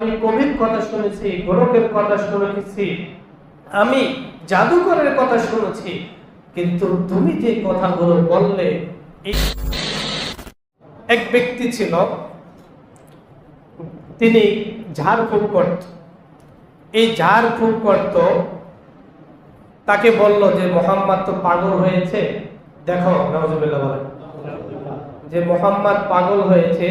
আমি কবির কথা শুনেছি গোরকের কথা শুনেছি, আমি জাদুকরের কথা শুনেছি, কিন্তু তুমি যে কথাগুলো বললে এক ব্যক্তি ছিল, তিনি ঝাড়ফুঁক করত। এই ঝাড়ফুঁক করত, তাকে বলল যে, মোহাম্মদ তো পাগল হয়েছে। দেখো নজরুল্লাহ বলেন। যে মোহাম্মদ পাগল হয়েছে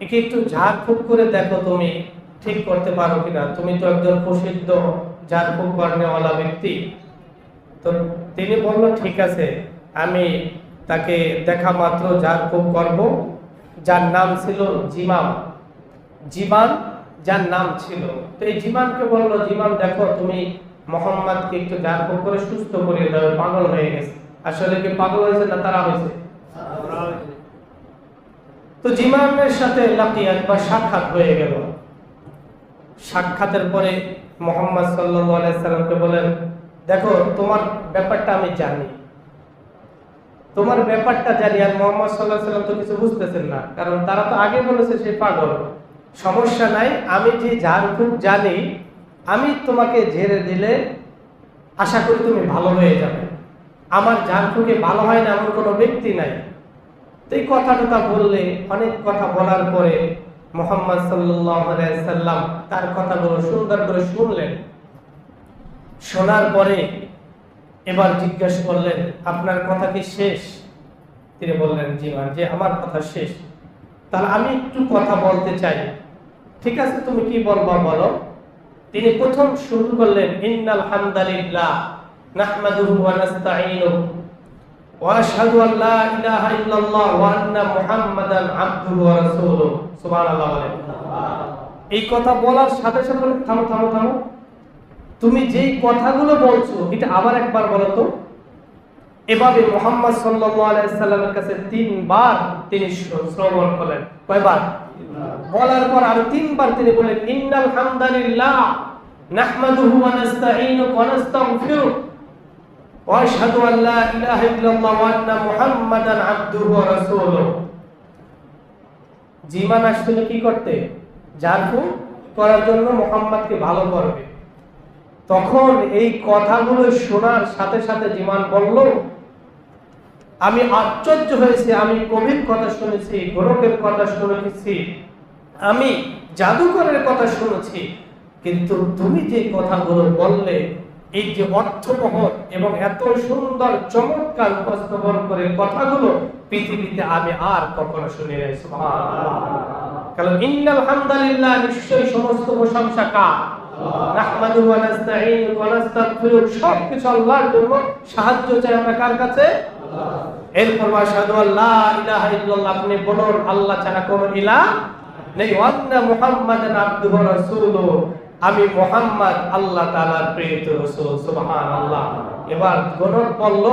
একে একটু ঝাড়ফুঁক করে দেখো তুমি ঠিক করতে পারো কিনা। তুমি তো একজন প্রসিদ্ধ ঝাড়ফুঁক কর্নেওয়ালা ব্যক্তি। তো তিনি বলল, ঠিক আছে, আমি তাকে দেখা মাত্র ঝাড়ফুঁক করব। যার নাম ছিল জিমাম। জিমান, যার নাম ছিল। তো এই জিমানকে বলল জিমান দেখো, তুমি মোহাম্মদকে একটু ঝাড়ফুঁক করে সুস্থ করিয়ে দাও। পাগল হয়ে গেছে। আসলে কি পাগল হয়েছে না তারা হয়েছে? তো জিমামের সাথে লাকিয়াত বা সাক্ষাৎ হয়ে গেল। সাক্ষাতের পরে মোহাম্মদ সাল্লামকে বলেন, দেখো, তোমার ব্যাপারটা আমি জানি। তোমার ব্যাপারটা জানি আর মোহাম্মদ সাল্লাহ সাল্লাম তো কিছু বুঝতেছেন না। কারণ তারা তো আগে বলেছে সে পাগল। সমস্যা নাই, আমি যে ঝাড়ফুঁক জানি, আমি তোমাকে ঝেড়ে দিলে আশা করি তুমি ভালো হয়ে যাবে। আমার ঝাড়ফুঁকে ভালো হয় না, এমন কোনো ব্যক্তি নাই। তো এই কথাটা বললে, অনেক কথা বলার পরে মোহাম্মদ সাল্লাম তার কথাগুলো সুন্দর করে শুনলেন। শোনার পরে এবার জিজ্ঞেস করলেন, আপনার কথা কি শেষ? তিনি বললেন, জি মা যে আমার কথা শেষ। তাহলে আমি একটু কথা বলতে চাই। ঠিক আছে, তুমি কি বলবা বলো? তিনি প্রথম শুরু করলেন, ইন্নাল হামদালিল্লাহ واشهد ان لا اله الا الله وان محمدا عبده ورسوله সুবহানাল্লাহ বলেন এই কথা বলার সাথে সাথে বলে, থামো থামো থামো তুমি যেই কথাগুলো বলছো এটা আবার একবার বলো তো এভাবে মোহাম্মদ সাল্লাল্লাহু আলাইহি সাল্লামের কাছে তিনবার তিনি শ্র- শ্রবণ করলেন কয়বার বলার পর আরো তিনবার তিনি বললেন ইন্নাল হামদালিল্লাহ নাহমাদুহু ওয়া নাস্তাঈনুহু ওয়া নাস্তাগফিরুহ واشهد ان لا اله الا الله وان محمدا عبده ورسوله জিমান আসছিল কি করতে জারফু করার জন্য মোহাম্মদকে ভালো করবে তখন এই কথাগুলো শোনার সাথে সাথে জিমান বলল আমি আশ্চর্য হয়েছি আমি কবির কথা শুনেছি গোরকের কথা শুনেছি আমি জাদুকরের কথা শুনেছি কিন্তু তুমি যে কথাগুলো বললে এই যে অর্থবহ এবং এত সুন্দর, চমৎকার উপস্থাপন করে কথাগুলো পৃথিবীতে আমি আর কখনো শুনি নাই। কারণ ইন্নাল হামদালিল্লাহ নিশ্চয়ই সমস্ত প্রশংসা কার? নাহমাদু ওয়া ওয়া আল্লাহর জন্য। সাহায্য চাই আমরা কার কাছে? এরপর ইলাহা ইল্লাল্লাহ, আপনি বলুন, আল্লাহ ছাড়া কোনো ইলাহ নেই। মুহাম্মাদান ওয়া রাসূলুহু। আমি মোহাম্মদ আল্লাহ তাআলার প্রেরিত রাসূল, সুবহানাল্লাহ। এবার গণক বলল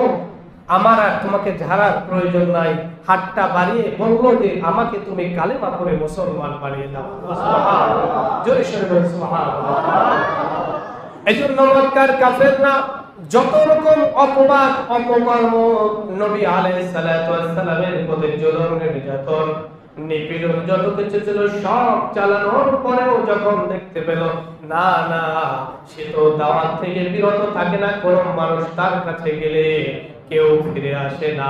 আমার আর তোমাকে ঝাড়ার প্রয়োজন নাই। হাতটা বাড়িয়ে বলল যে, আমাকে তুমি কালেমা করে মুসলমান বানিয়ে দাও। এই জন্য মক্কার কাফেররা যত রকম অপবাদ, অপকর্ম নবী আলাইহিস সালামের প্রতি জুলুম নির্যাতন নিপীড়ন যত কিছু ছিল, সব চালানোর পরেও যখন দেখতে পেল, না না, সে তো দাওয়াত থেকে বিরত থাকে না কোন মানুষ তার কাছে গেলে কেউ ফিরে আসে না।